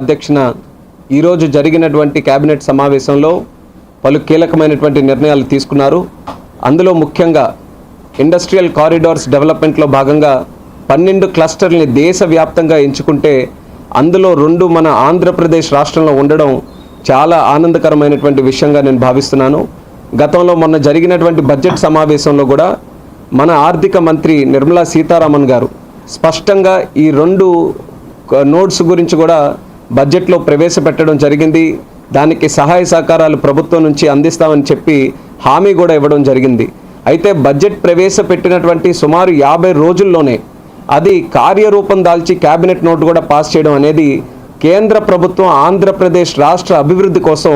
అధ్యక్షన ఈరోజు జరిగినటువంటి కేబినెట్ సమావేశంలో పలు కీలకమైనటువంటి నిర్ణయాలు తీసుకున్నారు. అందులో ముఖ్యంగా ఇండస్ట్రియల్ కారిడార్స్ డెవలప్మెంట్లో భాగంగా పన్నెండు క్లస్టర్ని దేశవ్యాప్తంగా ఎంచుకుంటే అందులో రెండు మన ఆంధ్రప్రదేశ్ రాష్ట్రంలో ఉండడం చాలా ఆనందకరమైనటువంటి విషయంగా నేను భావిస్తున్నాను. గతంలో మొన్న జరిగినటువంటి బడ్జెట్ సమావేశంలో కూడా మన ఆర్థిక మంత్రి నిర్మలా సీతారామన్ గారు స్పష్టంగా ఈ రెండు నోట్స్ గురించి కూడా బడ్జెట్లో ప్రవేశపెట్టడం జరిగింది. దానికి సహాయ సహకారాలు ప్రభుత్వం నుంచి అందిస్తామని చెప్పి హామీ కూడా ఇవ్వడం జరిగింది. అయితే బడ్జెట్ ప్రవేశపెట్టినటువంటి సుమారు యాభై రోజుల్లోనే అది కార్యరూపం దాల్చి కేబినెట్ నోట్ కూడా పాస్ చేయడం అనేది కేంద్ర ప్రభుత్వం ఆంధ్రప్రదేశ్ రాష్ట్ర అభివృద్ధి కోసం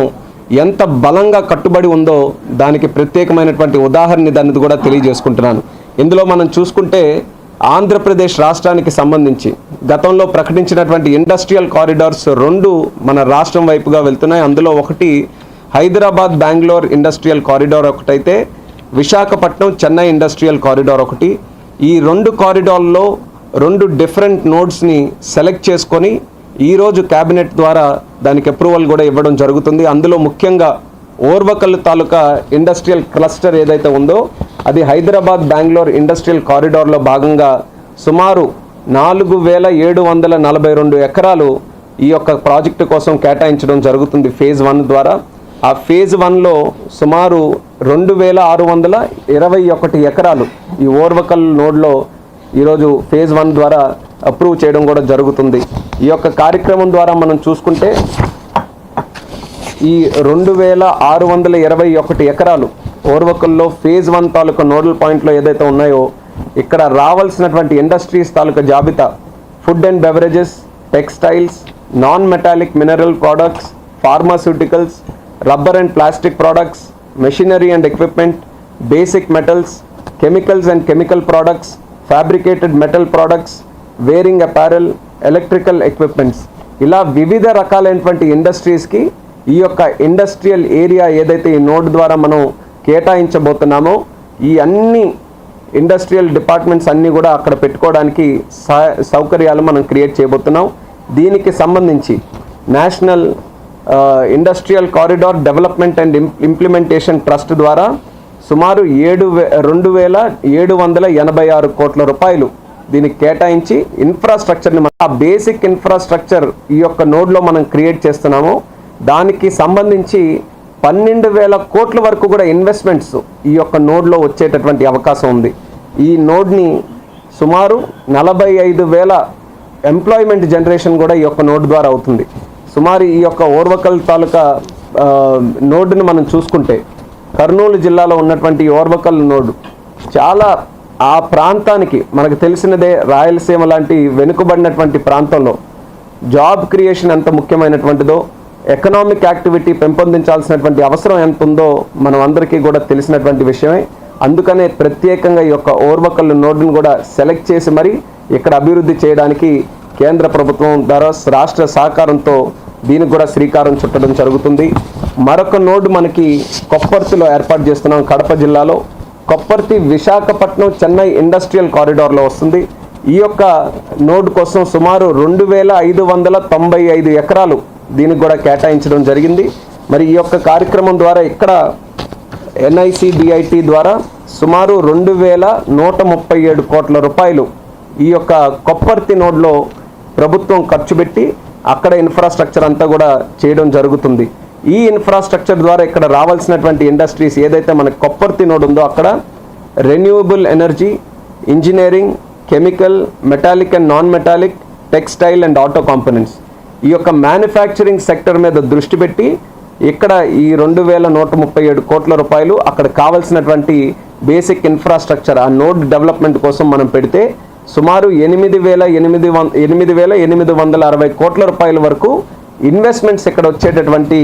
ఎంత బలంగా కట్టుబడి ఉందో దానికి ప్రత్యేకమైనటువంటి ఉదాహరణ దాన్ని కూడా తెలియజేసుకుంటున్నాను. ఇందులో మనం చూసుకుంటే ఆంధ్రప్రదేశ్ రాష్ట్రానికి సంబంధించి గతంలో ప్రకటించినటువంటి ఇండస్ట్రియల్ కారిడార్స్ రెండు మన రాష్ట్రం వైపుగా వెళ్తున్నాయి. అందులో ఒకటి హైదరాబాద్ బెంగళూరు ఇండస్ట్రియల్ కారిడార్ ఒకటైతే విశాఖపట్నం చెన్నై ఇండస్ట్రియల్ కారిడార్ ఒకటి. ఈ రెండు కారిడార్లో రెండు డిఫరెంట్ నోడ్స్ని సెలెక్ట్ చేసుకొని ఈరోజు క్యాబినెట్ ద్వారా దానికి అప్రూవల్ కూడా ఇవ్వడం జరుగుతుంది. అందులో ముఖ్యంగా ఓర్వకల్ తాలూకా ఇండస్ట్రియల్ క్లస్టర్ ఏదైతే ఉందో అది హైదరాబాద్ బెంగళూరు ఇండస్ట్రియల్ కారిడార్లో భాగంగా సుమారు నాలుగు వేల ఏడు వందల నలభై రెండు ఎకరాలు ఈ యొక్క ప్రాజెక్టు కోసం కేటాయించడం జరుగుతుంది ఫేజ్ వన్ ద్వారా. ఆ ఫేజ్ వన్లో సుమారు రెండు వేల ఆరు వందల ఇరవై ఒకటి ఎకరాలు ఈ ఓర్వకల్ నోడ్లో ఈరోజు ఫేజ్ వన్ ద్వారా అప్రూవ్ చేయడం కూడా జరుగుతుంది. ఈ యొక్క కార్యక్రమం ద్వారా మనం చూసుకుంటే ఈ రెండు వేల ఆరు వందల ఇరవై ఒకటి ఎకరాలు ఓర్వకల్లో ఫేజ్ వన్ తాలూకా నోడల్ పాయింట్లో ఏదైతే ఉన్నాయో ఇక్కడ రావాల్సినటువంటి ఇండస్ట్రీస్ తాలూకా జాబితా food and beverages textiles non metallic mineral products pharmaceuticals rubber and plastic products machinery and equipment basic metals chemicals and chemical products fabricated metal products wearing apparel electrical equipments. ఇలా వివిధ రకాలైనటువంటి ఇండస్ట్రీస్కి ఈ యొక్క ఇండస్ట్రియల్ ఏరియా ఏదైతే ఈ node ద్వారా మనం కేటాయించబోతున్నామో ఈ అన్ని ఇండస్ట్రియల్ డిపార్ట్మెంట్స్ అన్నీ కూడా అక్కడ పెట్టుకోవడానికి స- సౌకర్యాలు మనం క్రియేట్ చేయబోతున్నాం. దీనికి సంబంధించి national industrial corridor development and implementation trust ద్వారా సుమారు ఏడు రెండు వేల ఏడు వందల ఎనభై ఆరు కోట్ల రూపాయలు దీనికి కేటాయించి ఇన్ఫ్రాస్ట్రక్చర్ని ఆ బేసిక్ ఇన్ఫ్రాస్ట్రక్చర్ ఈ యొక్క నోడ్లో మనం క్రియేట్ చేస్తున్నాము. దానికి సంబంధించి పన్నెండు వేల కోట్ల వరకు కూడా ఇన్వెస్ట్మెంట్స్ ఈ యొక్క నోడ్లో వచ్చేటటువంటి అవకాశం ఉంది. ఈ నోడ్ని సుమారు నలభై ఐదు వేల ఎంప్లాయ్మెంట్ జనరేషన్ కూడా ఈ యొక్క నోడ్ ద్వారా అవుతుంది. సుమారు ఈ యొక్క ఓర్వకల్ తాలూకా నోడ్ని మనం చూసుకుంటే కర్నూలు జిల్లాలో ఉన్నటువంటి ఈ ఓర్వకల్ నోడ్ చాలా ఆ ప్రాంతానికి మనకు తెలిసినదే రాయలసీమ లాంటి వెనుకబడినటువంటి ప్రాంతంలో జాబ్ క్రియేషన్ ఎంత ముఖ్యమైనటువంటిదో ఎకనామిక్ యాక్టివిటీ పెంపొందించాల్సినటువంటి అవసరం ఎంత ఉందో మనం అందరికీ కూడా తెలిసినటువంటి విషయమే. అందుకనే ప్రత్యేకంగా ఈ యొక్క ఓర్వకల్ నోడ్ను కూడా సెలెక్ట్ చేసి మరి ఇక్కడ అభివృద్ధి చేయడానికి కేంద్ర ప్రభుత్వం ద్వారా రాష్ట్ర సహకారంతో దీనికి కూడా శ్రీకారం చుట్టడం జరుగుతుంది. మరొక నోడ్ మనకి కొప్పర్తిలో ఏర్పాటు చేస్తున్నాం కడప జిల్లాలో. కొప్పర్తి విశాఖపట్నం చెన్నై ఇండస్ట్రియల్ కారిడార్లో వస్తుంది. ఈ యొక్క నోడ్ కోసం సుమారు రెండు వేల ఐదు వందల తొంభై ఐదు ఎకరాలు దీనికి కూడా కేటాయించడం జరిగింది. మరి ఈ యొక్క కార్యక్రమం ద్వారా ఇక్కడ ఎన్ఐసిడిఐటి ద్వారా సుమారు రెండు వేల నూట ముప్పై ఏడు కోట్ల రూపాయలు ఈ యొక్క కొప్పర్తి నోడ్లో ప్రభుత్వం ఖర్చు పెట్టి అక్కడ ఇన్ఫ్రాస్ట్రక్చర్ అంతా కూడా చేయడం జరుగుతుంది. ఈ ఇన్ఫ్రాస్ట్రక్చర్ ద్వారా ఇక్కడ రావాల్సినటువంటి ఇండస్ట్రీస్ ఏదైతే మనకు కొప్పర్తి నోడ్ ఉందో అక్కడ renewable energy engineering chemical metallic and non metallic textile and auto components. ఈ యొక్క మ్యానుఫ్యాక్చరింగ్ సెక్టర్ మీద దృష్టి పెట్టి ఇక్కడ ఈ రెండు వేల నూట ముప్పై ఏడు కోట్ల రూపాయలు అక్కడ కావాల్సినటువంటి బేసిక్ ఇన్ఫ్రాస్ట్రక్చర్ ఆ నోడ్ డెవలప్మెంట్ కోసం మనం పెడితే సుమారు ఎనిమిది వేల ఎనిమిది వం ఎనిమిది వేల ఎనిమిది వందల అరవై కోట్ల రూపాయల వరకు ఇన్వెస్ట్మెంట్స్ ఇక్కడ వచ్చేటటువంటి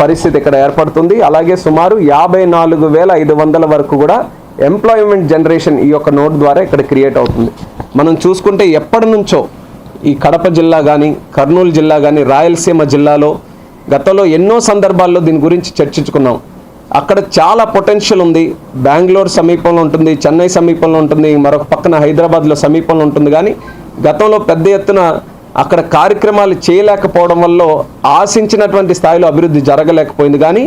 పరిస్థితి ఇక్కడ ఏర్పడుతుంది. అలాగే సుమారు యాభై నాలుగు వేల ఐదు వందల వరకు కూడా ఎంప్లాయ్మెంట్ జనరేషన్ ఈ యొక్క నోట్ ద్వారా ఇక్కడ క్రియేట్ అవుతుంది. మనం చూసుకుంటే ఎప్పటి నుంచో ఈ కడప జిల్లా కానీ కర్నూలు జిల్లా కానీ రాయలసీమ జిల్లాలో గతంలో ఎన్నో సందర్భాల్లో దీని గురించి చర్చించుకున్నాం. అక్కడ చాలా పొటెన్షియల్ ఉంది. బెంగళూరు సమీపంలో ఉంటుంది చెన్నై సమీపంలో ఉంటుంది మరొక పక్కన హైదరాబాద్లో సమీపంలో ఉంటుంది. కానీ గతంలో పెద్ద ఎత్తున అక్కడ కార్యక్రమాలు చేయలేకపోవడం వల్ల ఆశించినటువంటి స్థాయిలో అభివృద్ధి జరగలేకపోయింది. కానీ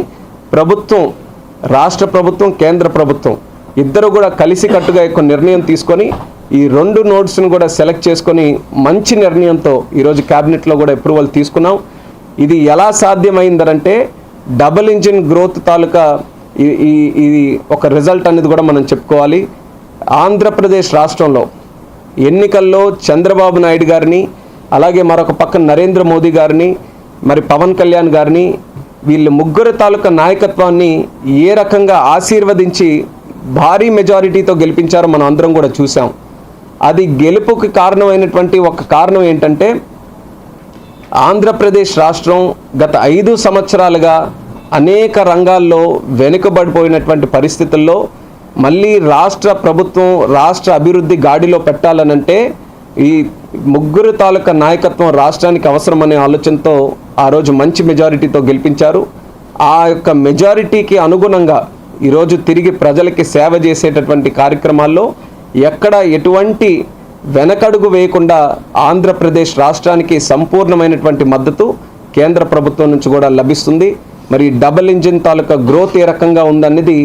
ప్రభుత్వం రాష్ట్ర ప్రభుత్వం కేంద్ర ప్రభుత్వం ఇద్దరు కూడా కలిసికట్టుగా యొక్క నిర్ణయం తీసుకొని ఈ రెండు నోట్స్ను కూడా సెలెక్ట్ చేసుకొని మంచి నిర్ణయంతో ఈరోజు క్యాబినెట్లో కూడా అప్రూవల్ తీసుకున్నాం. ఇది ఎలా సాధ్యమైందనంటే డబుల్ ఇంజిన్ గ్రోత్ తాలూకా ఇది ఒక రిజల్ట్ అనేది కూడా మనం చెప్పుకోవాలి. ఆంధ్రప్రదేశ్ రాష్ట్రంలో ఎన్నికల్లో చంద్రబాబు నాయుడు గారిని అలాగే మరొక పక్కన నరేంద్ర మోదీ గారిని మరి పవన్ కళ్యాణ్ గారిని వీళ్ళ ముగ్గురు తాలూకా నాయకత్వాన్ని ఏ రకంగా ఆశీర్వదించి భారీ మెజారిటీతో గెలిపించారో మనం అందరం కూడా చూసాం అది గెలుపుకి కారణమైనటువంటి ఒక కారణం ఏంటంటే ఆంధ్రప్రదేశ్ రాష్ట్రం గత ఐదు సంవత్సరాలుగా అనేక రంగాల్లో వెనుకబడిపోయినటువంటి పరిస్థితుల్లో మళ్ళీ రాష్ట్ర ప్రభుత్వం రాష్ట్ర అభివృద్ధి గాడిలో పెట్టాలనంటే ఈ ముగ్గురు తాలూకా నాయకత్వం రాష్ట్రానికి అవసరమనే ఆలోచనతో ఆ రోజు మంచి మెజారిటీతో గెలిపించారు. ఆ యొక్క మెజారిటీకి అనుగుణంగా ఈరోజు తిరిగి ప్రజలకి సేవ చేసేటటువంటి కార్యక్రమాల్లో ఎక్కడ ఎటువంటి వెనకడుగు వేయకుండా ఆంధ్రప్రదేశ్ రాష్ట్రానికి సంపూర్ణమైనటువంటి మద్దతు కేంద్ర ప్రభుత్వం నుంచి కూడా లభిస్తుంది. మరి డబుల్ ఇంజిన్ తాలూకా గ్రోత్ ఏ రకంగా ఉందన్నది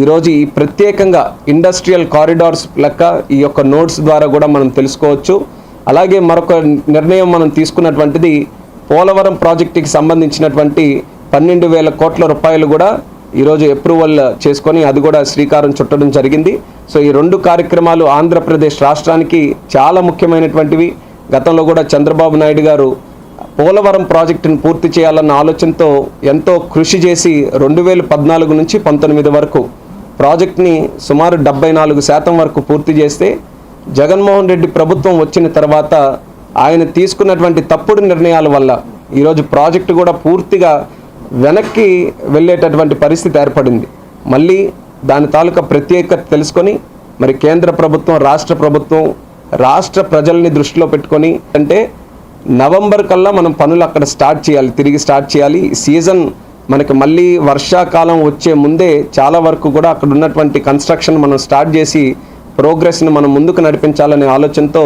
ఈరోజు ఈ ప్రత్యేకంగా ఇండస్ట్రియల్ కారిడార్స్ లెక్క ఈ యొక్క నోట్స్ ద్వారా కూడా మనం తెలుసుకోవచ్చు. అలాగే మరొక నిర్ణయం మనం తీసుకున్నటువంటిది పోలవరం ప్రాజెక్టుకి సంబంధించినటువంటి పన్నెండు వేల కోట్ల రూపాయలు కూడా ఈరోజు అప్రూవల్ చేసుకొని అది కూడా శ్రీకారం చుట్టడం జరిగింది. సో ఈ రెండు కార్యక్రమాలు ఆంధ్రప్రదేశ్ రాష్ట్రానికి చాలా ముఖ్యమైనటువంటివి. గతంలో కూడా చంద్రబాబు నాయుడు గారు పోలవరం ప్రాజెక్టును పూర్తి చేయాలన్న ఆలోచనతో ఎంతో కృషి చేసి రెండు వేల పద్నాలుగు నుంచి పంతొమ్మిది వరకు ప్రాజెక్ట్ని సుమారు డెబ్బై నాలుగు శాతం వరకు పూర్తి చేస్తే జగన్మోహన్ రెడ్డి ప్రభుత్వం వచ్చిన తర్వాత ఆయన తీసుకున్నటువంటి తప్పుడు నిర్ణయాల వల్ల ఈరోజు ప్రాజెక్టు కూడా పూర్తిగా వెనక్కి వెళ్ళేటటువంటి పరిస్థితి ఏర్పడింది. మళ్ళీ దాని తాలూకా ప్రత్యేకత తెలుసుకొని మరి కేంద్ర ప్రభుత్వం రాష్ట్ర ప్రభుత్వం రాష్ట్ర ప్రజల్ని దృష్టిలో పెట్టుకొని అంటే నవంబర్ కల్లా మనం పనులు అక్కడ స్టార్ట్ చేయాలి తిరిగి స్టార్ట్ చేయాలి. సీజన్ మనకి మళ్ళీ వర్షాకాలం వచ్చే ముందే చాలా వరకు కూడా అక్కడ ఉన్నటువంటి కన్స్ట్రక్షన్ మనం స్టార్ట్ చేసి ప్రోగ్రెస్ని మనం ముందుకు నడిపించాలనే ఆలోచనతో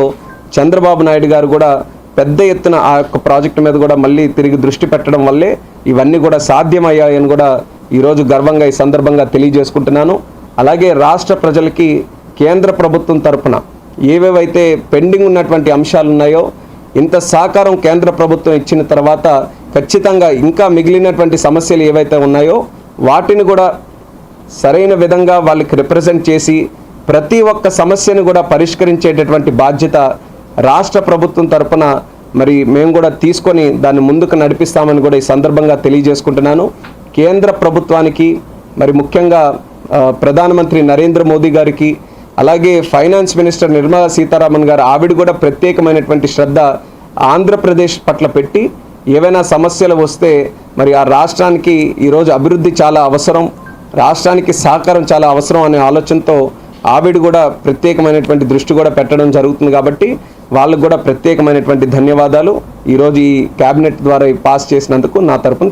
చంద్రబాబు నాయుడు గారు కూడా పెద్ద ఎత్తున ఆ యొక్క ప్రాజెక్టు మీద కూడా మళ్ళీ తిరిగి దృష్టి పెట్టడం వల్లే ఇవన్నీ కూడా సాధ్యమయ్యాయని కూడా ఈరోజు గర్వంగా ఈ సందర్భంగా తెలియజేసుకుంటున్నాను. అలాగే రాష్ట్ర ప్రజలకి కేంద్ర ప్రభుత్వం తరపున ఏవేవైతే పెండింగ్ ఉన్నటువంటి అంశాలు ఉన్నాయో ఇంత సహకారం కేంద్ర ప్రభుత్వం ఇచ్చిన తర్వాత ఖచ్చితంగా ఇంకా మిగిలినటువంటి సమస్యలు ఏవైతే ఉన్నాయో వాటిని కూడా సరైన విధంగా వాళ్ళకి రిప్రజెంట్ చేసి ప్రతి ఒక్క సమస్యను కూడా పరిష్కరించేటటువంటి బాధ్యత రాష్ట్ర ప్రభుత్వం తరపున మరి మేము కూడా తీసుకొని దాన్ని ముందుకు నడిపిస్తామని కూడా ఈ సందర్భంగా తెలియజేసుకుంటున్నాను. కేంద్ర ప్రభుత్వానికి మరి ముఖ్యంగా ప్రధానమంత్రి నరేంద్ర మోదీ గారికి అలాగే ఫైనాన్స్ మినిస్టర్ నిర్మలా సీతారామన్ గారు ఆవిడ కూడా ప్రత్యేకమైనటువంటి శ్రద్ధ ఆంధ్రప్రదేశ్ పట్ల పెట్టి ఏవైనా సమస్యలు వస్తే మరి ఆ రాష్ట్రానికి ఈరోజు అభివృద్ధి చాలా అవసరం రాష్ట్రానికి సహకారం చాలా అవసరం అనే ఆలోచనతో ఆవిడ కూడా ప్రత్యేకమైనటువంటి దృష్టి కూడా పెట్టడం జరుగుతుంది కాబట్టి వాళ్ళకు కూడా ప్రత్యేకమైనటువంటి ధన్యవాదాలు. ఈరోజు ఈ క్యాబినెట్ ద్వారా పాస్ చేసినందుకు నా తరపున